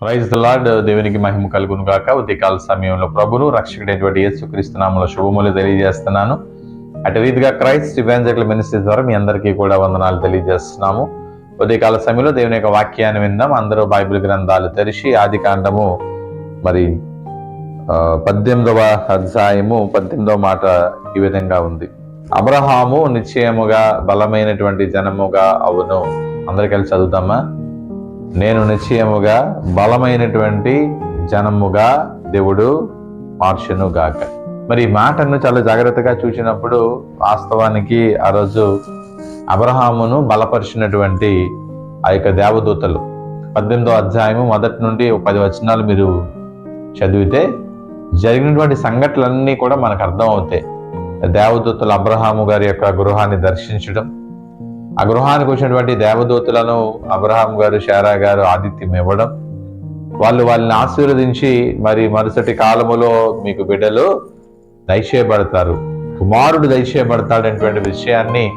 Praise the lord దేవునికి మహిమ కలుగును గాక ఉదయకాల సమయంలో ప్రభును రక్షకుడైనటువంటి యేసుక్రీస్తు నామములో శుభములు తెలియజేస్తున్నాను. అటు రీతిగా క్రైస్ట్ ఇవాంజలికల్ మినిస్ట్రీ ద్వారా మీ అందరికీ కూడా వందనాలు తెలియజేస్తున్నాము. ఉదయకాల సమయంలో దేవుని యొక్క వాక్యాన్ని విన్నాం అందరూ బైబిల్ గ్రంథాలు తెరిచి ఆది కాండము మరి పద్దెనిమిదవ అధ్యాయము పద్దెనిమిదవ మాట ఈ విధంగా ఉంది. అబ్రహాము నిశ్చయముగా బలమైనటువంటి జనముగా అవును. అందరు కలిసి చదువుతామా నేను నిశ్చయముగా బలమైనటువంటి జనముగా దేవుడు మార్చును గాక. మరి ఈ మాటను చాలా జాగ్రత్తగా చూసినప్పుడు వాస్తవానికి ఆ రోజు అబ్రహామును బలపరిచినటువంటి ఆ యొక్క దేవదూతలు. పద్దెనిమిదో అధ్యాయము మొదటి నుండి ఒక పది వచనాలు మీరు చదివితే జరిగినటువంటి సంఘటనలన్నీ కూడా మనకు అర్థం అవుతాయి దేవదూతలు అబ్రహాము గారి యొక్క గృహాన్ని దర్శించడం ఆ గృహానికి వచ్చినటువంటి దేవదూతలను అబ్రహాం గారు షారా గారు ఆతిథ్యం ఇవ్వడం వాళ్ళు వాళ్ళని ఆశీర్వదించి మరి మరుసటి కాలములో మీకు బిడ్డలు దయచేయబడతారు. కుమారుడు దయచేయబడతాడనేటువంటి విషయాన్ని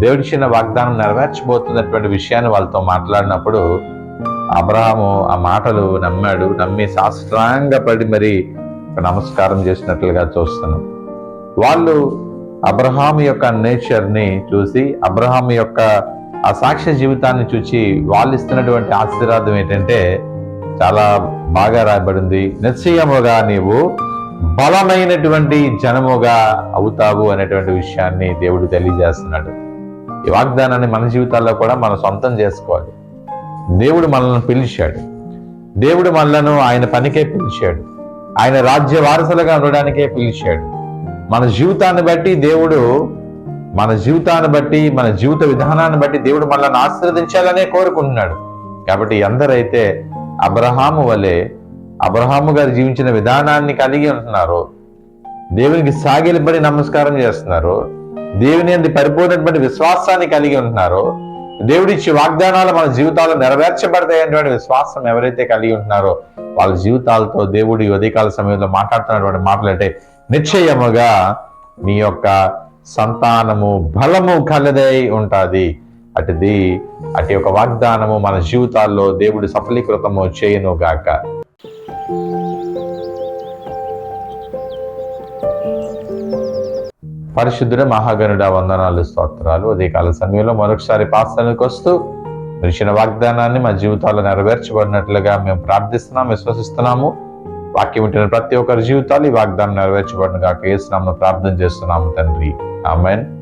దేవుడిచ్చిన వాగ్దానం నెరవేర్చబోతున్నటువంటి విషయాన్ని వాళ్ళతో మాట్లాడినప్పుడు అబ్రహాము ఆ మాటలు నమ్మాడు నమ్మి సాష్టాంగపడి మరి నమస్కారం చేసినట్లుగా చూస్తున్నాం. వాళ్ళు అబ్రహాం యొక్క నేచర్ని చూసి అబ్రహాం యొక్క ఆ సాక్ష్య జీవితాన్ని చూసి వాళ్ళు ఇస్తున్నటువంటి ఆశీర్వాదం ఏంటంటే చాలా బాగా రాయబడింది. నిశ్చయముగా నీవు బలమైనటువంటి జనముగా అవుతావు అనేటువంటి విషయాన్ని దేవుడు తెలియజేస్తున్నాడు. ఈ వాగ్దానాన్ని మన జీవితాల్లో కూడా మనం సొంతం చేసుకోవాలి. దేవుడు మనల్ని పిలిచాడు. దేవుడు మనలను ఆయన పనికే పిలిచాడు. ఆయన రాజ్య వారసులుగా ఉండడానికే పిలిచాడు. మన జీవితాన్ని బట్టి దేవుడు మన జీవితాన్ని బట్టి మన జీవిత విధానాన్ని బట్టి దేవుడు మనల్ని ఆశీర్వదించాలనే కోరుకుంటున్నాడు. కాబట్టి ఎందరైతే అబ్రహాము వలె అబ్రహాము గారు జీవించిన విధానాన్ని కలిగి ఉంటున్నారో. దేవునికి సాగిలిపడి నమస్కారం చేస్తున్నారు. దేవుని అంది పరిపూర్ణటువంటి విశ్వాసాన్ని కలిగి ఉంటున్నారో. దేవుడిచ్చి వాగ్దానాలు మన జీవితాల్లో నెరవేర్చబడతాయనేటువంటి విశ్వాసం ఎవరైతే కలిగి ఉంటున్నారో వాళ్ళ జీవితాలతో దేవుడు ఈ ఉదయకాల సమయంలో మాట్లాడుతున్నటువంటి మాటలు అంటే నిశ్చయముగా మీ యొక్క సంతానము బలము కలదై ఉంటుంది. అటుది అటు యొక్క వాగ్దానము మన జీవితాల్లో దేవుడు సఫలీకృతము చేయను గాక. పరిశుద్ధుడ మహాగణుడ వందనాలు స్తోత్రాలు. ఉదయకాల సమయంలో మరొకసారి పాస్తానికి వస్తూ మీరు వాగ్దానాన్ని మా జీవితాల్లో నెరవేర్చబడినట్లుగా మేము ప్రార్థిస్తున్నాం విశ్వసిస్తున్నాము. వాక్యం వింటున్న ప్రతి ఒక్కరి జీవితాలు ఈ వాగ్దానం నెరవేర్చబడిన కాక ఏసునామను ప్రార్థన చేస్తున్నాము తండ్రి. ఆమెన్.